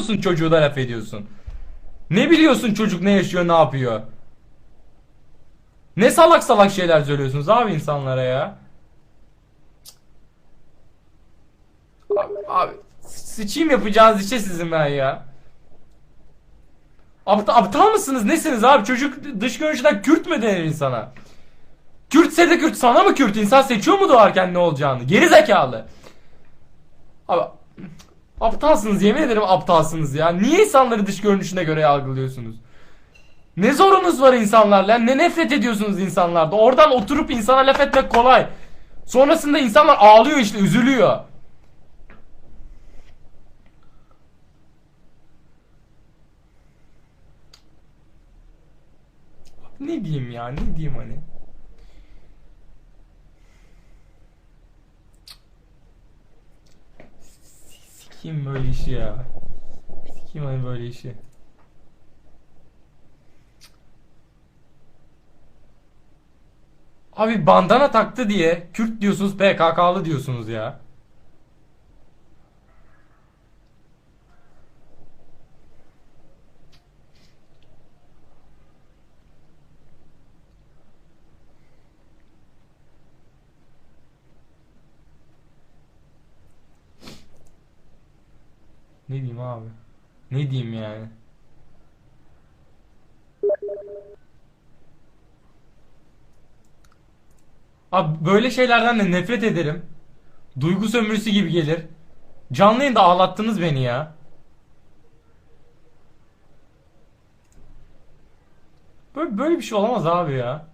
musun çocuğu da laf ediyorsun? Ne biliyorsun çocuk ne yaşıyor ne yapıyor? Ne salak salak şeyler söylüyorsunuz abi insanlara ya. Abi, abi sıçayım yapacağınız işe sizin ben ya. Aptal, aptal mısınız nesiniz abi çocuk dış görünüşünden Kürt mü denir insana? Kürtse de Kürt sana mı Kürt insan seçiyor mu doğarken ne olacağını geri zekalı. Abi aptalsınız yemin ederim aptalsınız ya. Niye insanları dış görünüşüne göre algılıyorsunuz? Ne zorunuz var insanlarla? Ne nefret ediyorsunuz insanlarda? Oradan oturup insana laf etmek kolay. Sonrasında insanlar ağlıyor işte, üzülüyor. Ne diyeyim ya? Ne diyeyim hani? Sikeyim böyle işi ya. Sikeyim hani böyle işi. Abi bandana taktı diye Kürt diyorsunuz PKK'lı diyorsunuz ya. Ne diyeyim abi? Ne diyeyim yani? Abi böyle şeylerden de nefret ederim. Duygu sömürüsü gibi gelir. Canlı yayında ağlattınız beni ya. Böyle, böyle bir şey olamaz abi ya.